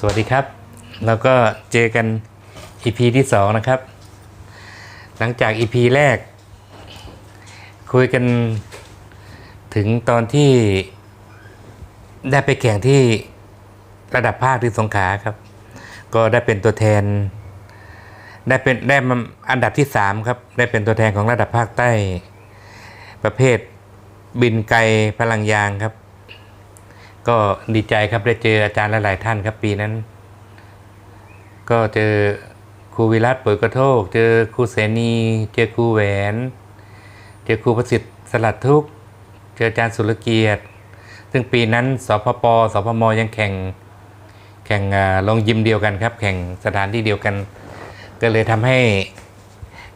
สวัสดีครับ แล้วก็เจอกัน EP ที่สองนะครับ หลังจาก EP แรก คุยกันถึงตอนที่ได้ไปแข่งที่ระดับภาคที่สงขลาครับ ก็ได้เป็นตัวแทน ได้เป็นได้มาอันดับที่สามครับ ได้เป็นตัวแทนของระดับภาคใต้ ประเภทบินไกลพลังยางครับ ก็ดีใจครับได้เจออาจารย์หลาย ๆ ท่านครับปีนั้น ก็เจอครูวิรัตเปิดกระโทก เจอครูเสนีเจอครูแหวน เจอครูประสิทธิ์สลัดทุกเจออาจารย์สุรเกียรติ ซึ่งปีนั้นสพปสพมยังแข่งแข่งอ่าลงยิมเดียวกันครับ แข่งสถานที่เดียวกัน ก็เลยทำให้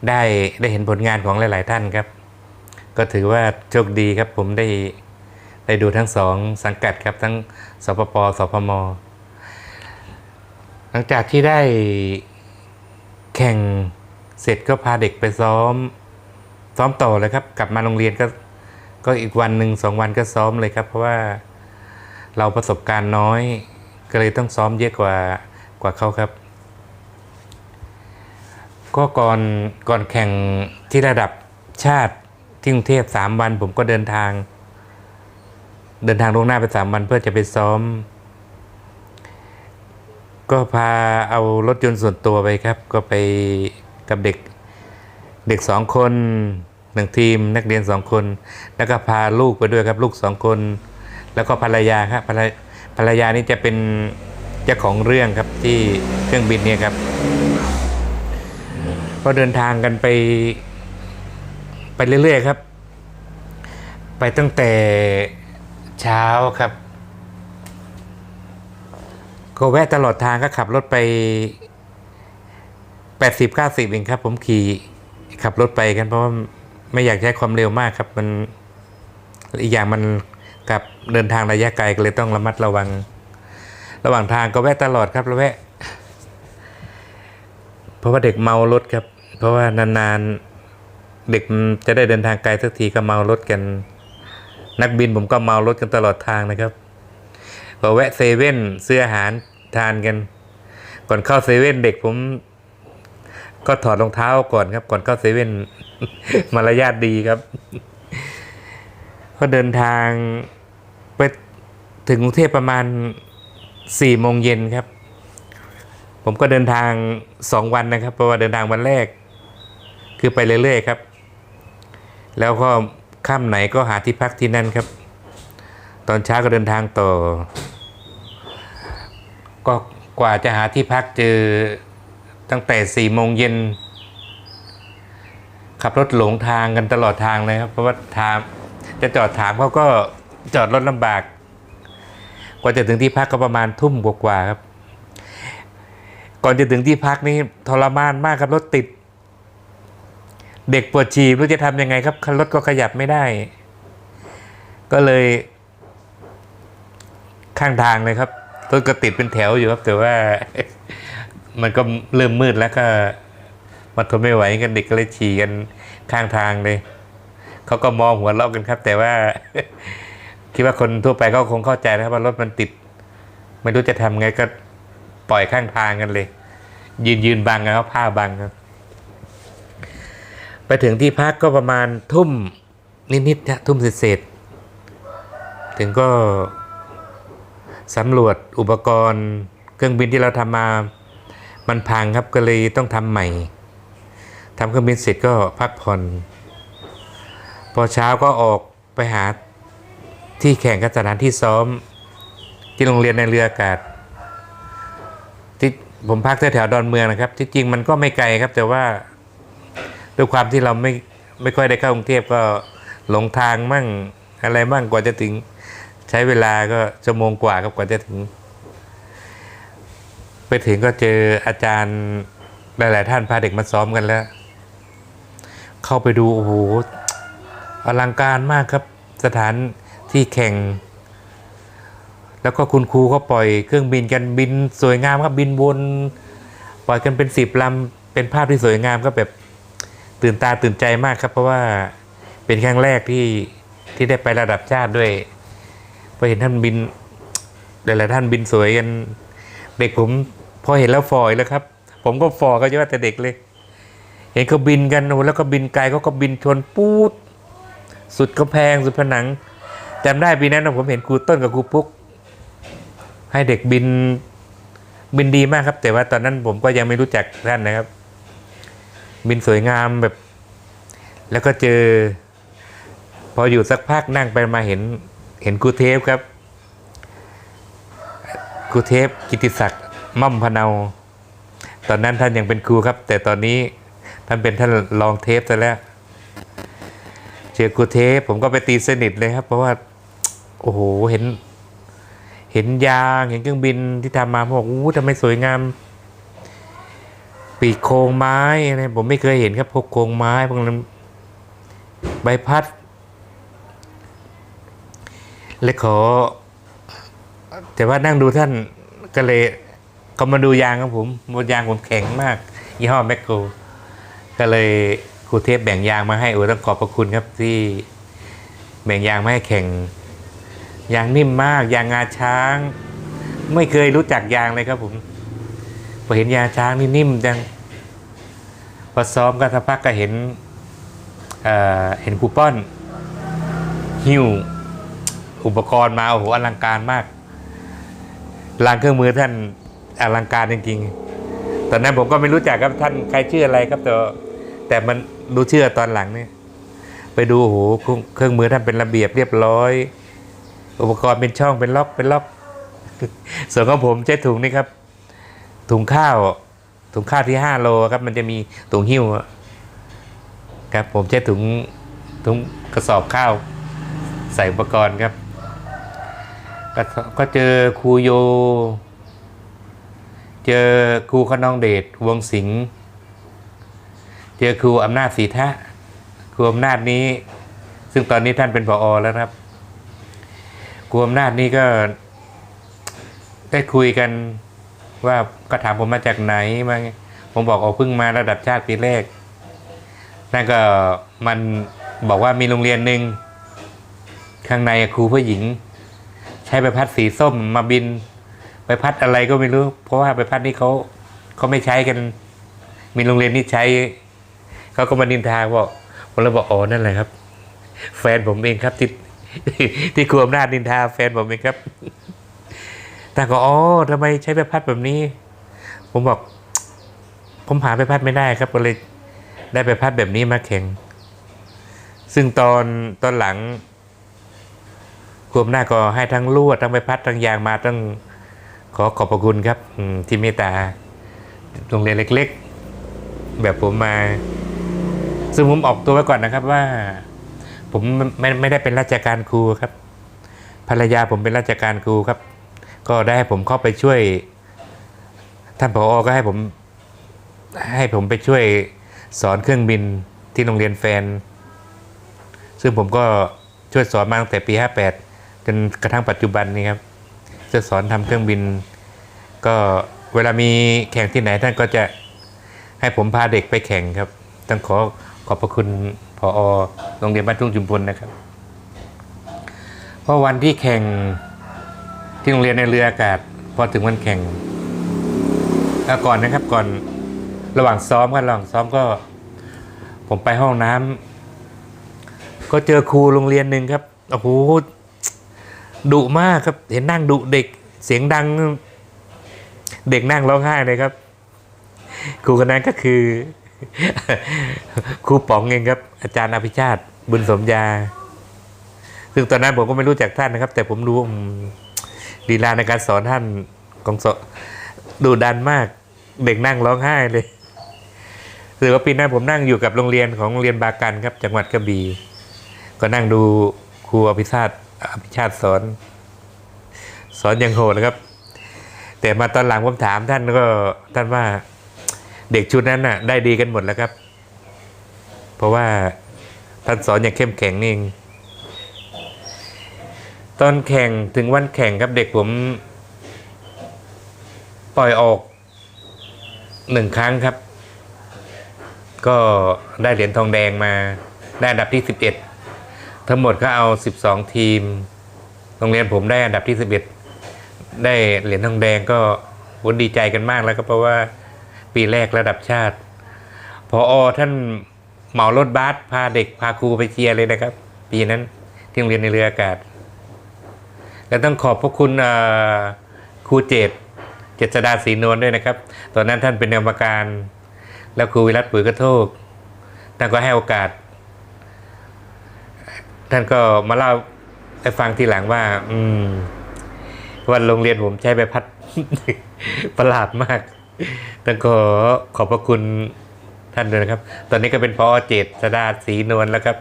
ได้ได้เห็นผลงานของหลาย ๆ ท่านครับ ก็ถือว่าโชคดีครับผมได้ ได้ดูทั้งสองสังกัดครับทั้งสปปสพม หลังจากที่ได้แข่งเสร็จก็พาเด็กไปซ้อม ซ้อมต่อเลยครับ กลับมาโรงเรียนก็ก็อีกวันหนึ่งสองวันก็ซ้อมเลยครับ เพราะว่าเราประสบการณ์น้อย ก็เลยต้องซ้อมเยอะกว่ากว่าเขาครับ ก็ก่อนก่อนแข่งที่ระดับชาติที่กรุงเทพสามวันผมก็เดินทาง เดินทางล่วงหน้าไปสามวันเพื่อจะไปซ้อม ก็พาเอารถยนต์ส่วนตัวไปครับ ก็ไปกับเด็กเด็กสองคนหนึ่งทีมนักเรียนสองคน แล้วก็พาลูกไปด้วยครับลูกสองคน แล้วก็ภรรยาครับภรรภรรยานี่จะเป็นเจ้าของเรื่องครับที่เครื่องบินเนี่ยครับก็เดินทางกันไป ไปเรื่อยๆครับ ไปตั้งแต่ เช้าครับ ก็แวะตลอดทางก็ขับรถไปแปดสิบเก้าสิบเองครับ ผมขี่ขับรถไปกันเพราะว่าไม่อยากใช้ความเร็วมากครับ มันอีกอย่างมันกับเดินทางระยะไกลก็เลยต้องระมัดระวัง ระหว่างทางก็แวะตลอดครับแล้วแวะ เพราะว่าเด็กเมารถครับ เพราะว่านานๆเด็กจะได้เดินทางไกลสักทีก็เมารถกัน นักบินผมก็เมารถกันตลอดทางนะครับก็แวะเซเว่นซื้ออาหารทานกัน ก่อนเข้าเซเว่นเด็กผม ก็ถอดรองเท้าก่อนครับ ก่อนเข้าเซเว่นมารยาทดีครับ ก็เดินทางไปถึงกรุงเทพประมาณสี่โมงเย็นครับ ผมก็เดินทางสองวันนะครับ เพราะว่าเดินทางวันแรก คือไปเรื่อยๆครับ แล้วก็ ค่ำไหนก็หาที่พักที่นั่นครับ ตอนเช้าก็เดินทางต่อ ก็กว่าจะหาที่พักเจอตั้งแต่สี่โมงเย็นขับรถหลงทางกันตลอดทางเลยครับ เพราะว่าทางจะจอดถามเขาก็จอดรถลำบาก กว่าจะถึงที่พักก็ประมาณทุ่มกว่าๆครับ ก่อนจะถึงที่พักนี่ทรมานมากครับรถติด เด็กปวดฉี่ไม่รู้จะทำยังไงครับรถก็ขยับไม่ได้ ก็เลยข้างทางเลยครับรถก็ติดเป็นแถวอยู่ครับ แต่ว่ามันก็เริ่มมืดแล้วก็มันทนไม่ไหวกันเด็กก็เลยฉี่กันข้างทางเลยเขาก็มองหัวเราะกันครับ แต่ว่า คิดว่าคนทั่วไปก็คงเข้าใจนะครับว่ารถมันติด ไม่รู้จะทำไงก็ปล่อยข้างทางกันเลย ยืนยืนบังนะครับผ้าบังครับ ไปถึงที่พักก็ประมาณทุ่มนิดๆนะทุ่มเศษๆถึงก็สำรวจอุปกรณ์เครื่องบินที่เราทำมามันพังครับก็เลยต้องทำใหม่ทำเครื่องบินเสร็จก็พักผ่อน พอเช้าก็ออกไปหาที่แข่งกับสถานที่ซ้อม ที่โรงเรียนในเรืออากาศที่ผมพักแถวๆดอนเมืองนะครับ ที่จริงมันก็ไม่ไกลครับ แต่ว่า ด้วยความที่เราไม่ไม่ค่อยได้เข้ากรุงเทพก็หลงทางมั่งอะไรมั่งกว่าจะถึง ใช้เวลาก็ชั่วโมงกว่าครับกว่าจะถึง ไปถึงก็เจออาจารย์หลาย ๆ ท่านพาเด็กมาซ้อมกันแล้ว เข้าไปดูโอ้โหอลังการมากครับ สถานที่แข่ง แล้วก็คุณครูก็ปล่อยเครื่องบินกันบินสวยงามครับบินวน ปล่อยกันเป็นสิบลำเป็นภาพที่สวยงามก็แบบ ตื่นตาตื่นใจมากครับ เพราะว่าเป็นครั้งแรกที่ที่ได้ไประดับชาติด้วยพอเห็นท่านบินหลายๆท่านบินสวยกัน เด็กผมพอเห็นแล้วฟอยแล้วครับ ผมก็ฟอก็จะว่าแต่เด็กเลย เห็นเขาบินกันโอ้แล้วก็บินไกลเขาก็บินชนปูด สุดกำแพงสุดผนังจำได้ปีนั้นผมเห็นครูต้นกับครูปุ๊ก ให้เด็กบินบินดีมากครับ แต่ว่าตอนนั้นผมก็ยังไม่รู้จักท่านนะครับ บินสวยงามแบบ แล้วก็เจอ พออยู่สักพักนั่งไปมาเห็นเห็นครูเทพครับครูเทพกิติศักดิ์ม่อมพนาตอนนั้นท่านยังเป็นครูครับ แต่ตอนนี้ท่านเป็นท่านรองเทพซะแล้วเจอครูเทพผมก็ไปตีสนิทเลยครับ เพราะว่า โอ้โหเห็น เห็นยางเห็นเครื่องบินที่ทำมาผมบอกอู้ทำไมสวยงาม ปีกโครงไม้อะไรผมไม่เคยเห็นครับพวกโครงไม้พวกนั้นใบพัดเลยขอ แต่ว่านั่งดูท่านก็เลยก็มาดูยางครับผมบนยางผมแข็งมาก ยี่ห้อแมคโครก็เลยครูเทพแบ่งยางมาให้โอ้ต้องขอบพระคุณครับที่แบ่งยางมาให้แข่งยางนิ่มมาก ยางงาช้าง ไม่เคยรู้จักยางเลยครับผมพอเห็นยางช้างนี่นิ่มจัง พอซ้อมก็สักพักก็เห็นเอ่อเห็นครูป้อนหิ้วอุปกรณ์มาโอ้โหอลังการมากลางเครื่องมือท่านอลังการจริงๆ ตอนนั้นผมก็ไม่รู้จักครับท่านใครชื่ออะไรครับแต่แต่มันรู้ชื่อตอนหลังเนี่ยไปดูโอ้โหเครื่องมือท่านเป็นระเบียบเรียบร้อย อุปกรณ์เป็นช่องเป็นล็อกเป็นล็อกส่วนของผมใช้ถุงนี่ครับ ถุงข้าว ถุงข้าวที่ห้าโลครับ มันจะมีถุงหิ้วครับผมใช้ถุงถุงกระสอบข้าวใส่อุปกรณ์ครับ ก็ก็เจอครูโย เจอครูขนองเดชวงสิงห์เจอครูอำนาจศรีทะครูอำนาจนี้ ซึ่งตอนนี้ท่านเป็นผอแล้วครับครูอำนาจนี้ก็ได้คุยกัน ว่าก็ถามผมมาจากไหนมาผมบอกอ๋อเพิ่งมาระดับชาติปีแรกนั่นก็มันบอกว่ามีโรงเรียนหนึ่งข้างในครูผู้หญิง ใช้ใบพัดสีส้มมาบินใบพัดอะไรก็ไม่รู้ เพราะว่าใบพัดนี้เขาเขาไม่ใช้กัน มีโรงเรียนนี้ใช้เขาก็มานินทาบอกผมเลยบอกอ๋อนั่นแหละครับ แฟนผมเองครับที่ที่ครูอำนาจนินทาแฟนผมเองครับ แต่ก็อ๋อทำไมใช้ใบพัดแบบนี้ ผมบอก ผมหาใบพัดไม่ได้ครับก็เลยได้ใบพัดแบบนี้มาแข่ง ซึ่งตอนตอนหลังครูอำนาก็ให้ทั้งลวดทั้งใบพัดทั้งยางมาต้องขอขอบพระคุณครับที่เมตตาโรงเรียนเล็ก ๆ แบบผมมา ซึ่งผมออกตัวไว้ก่อนนะครับว่า ผมไม่ไม่ได้เป็นราชการครูครับ ภรรยาผมเป็นราชการครูครับ ก็ได้ให้ผมเข้าไปช่วย ท่านผอก็ให้ผม ให้ผมไปช่วยสอนเครื่องบินที่โรงเรียนแฟน ซึ่งผมก็ช่วยสอนมาตั้งแต่ปี 58 จนกระทั่งปัจจุบันนี้ครับจะสอนทำเครื่องบิน ก็เวลามีแข่งที่ไหนท่านก็จะให้ผมพาเด็กไปแข่งครับต้องขอขอบพระคุณพอโรงเรียนบ้านทุ่งจุมพลนะครับ เพราะวันที่แข่ง ที่โรงเรียนในเรืออากาศ พอถึงวันแข่งก่อนนะครับก่อนระหว่างซ้อมกันระหว่างซ้อมก็ ผมไปห้องน้ำก็เจอครูโรงเรียนหนึ่งครับโอ้โหดุมากครับ เห็นนั่งดุเด็ก เสียงดัง เด็กนั่งร้องไห้เลยครับ ครูคนนั้นก็คือ ครูป๋องเองครับ อาจารย์อภิชาติบุญสมยา ซึ่งตอนนั้นผมก็ไม่รู้จักท่านนะครับ แต่ผมรู้อืม ลีลาในการสอนท่านของสดุดันมาก เด็กนั่งร้องไห้เลยถือว่าปีนั้นผมนั่งอยู่กับโรงเรียนของโรงเรียนบากันครับ จังหวัดกระบี่ก็นั่งดูครูอภิชาติอภิชาติสอน สอนอย่างโหดนะครับ แต่มาตอนหลังผมถามท่านก็ท่านว่าเด็กชุดนั้นน่ะ ได้ดีกันหมดแล้วครับ เพราะว่าท่านสอนอย่างเข้มแข็งนี่เอง ตอนแข่งถึงวันแข่งครับเด็กผมปล่อยออกหนึ่งครั้งครับ ก็ได้เหรียญทองแดงมาได้อันดับที่สิบเอ็ดทั้งหมดก็เอาสิบสองทีม โรงเรียนผมได้อันดับที่สิบเอ็ดได้เหรียญทองแดงก็ผมดีใจกันมากแล้วก็เพราะว่าปีแรกระดับชาติ พออท่านเหมารถบัสพาเด็กพาครูไปเชียร์เลยนะครับ ปีนั้นที่โรงเรียนในเรืออากาศ และต้องขอบพระคุณครูเจตเจษดาศรีนวลด้วยนะครับ ตอนนั้นท่านเป็นกรรมการ แล้วครูวิรัตปุ๋ยกระโทกท่านก็ให้โอกาส ท่านก็มาเล่าให้ฟังทีหลังว่า อืมว่าโรงเรียนผมใช้ใบพัดประหลาดมากต้องขอขอบพระคุณท่านด้วยนะครับ ตอนนี้ก็เป็นพอเจตสดาศรีนวลแล้วครับ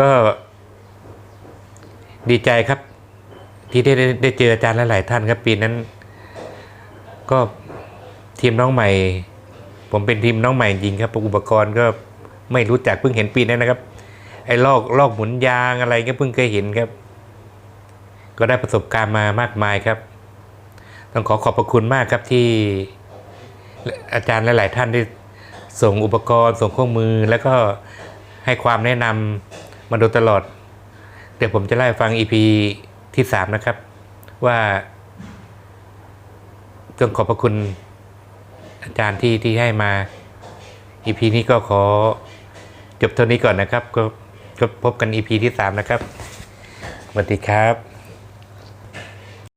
ก็ ดีใจครับ ที่ได้ได้เจออาจารย์หลายๆท่านครับปีนั้น ก็ทีมน้องใหม่ ผมเป็นทีมน้องใหม่จริงครับอุปกรณ์ก็ไม่รู้จักเพิ่งเห็นปีนั้นนะครับ ไอ้ลอกลอกหมุนยางอะไรก็เพิ่งเคยเห็นครับ ก็ได้ประสบการณ์มามากมายครับ ต้องขอขอบพระคุณมากครับที่อาจารย์หลาย ๆ ท่านที่ส่งอุปกรณ์ส่งเครื่องมือ แล้วก็ให้ความแนะนำมาโดยตลอด เดี๋ยวผมจะไล่ฟัง EP ที่สามนะครับ ว่าต้องขอบพระคุณอาจารย์ที่ที่ให้มา EP นี้ก็ขอจบเท่านี้ก่อนนะครับ ก็พบกัน EP ที่สามนะครับสวัสดีครับ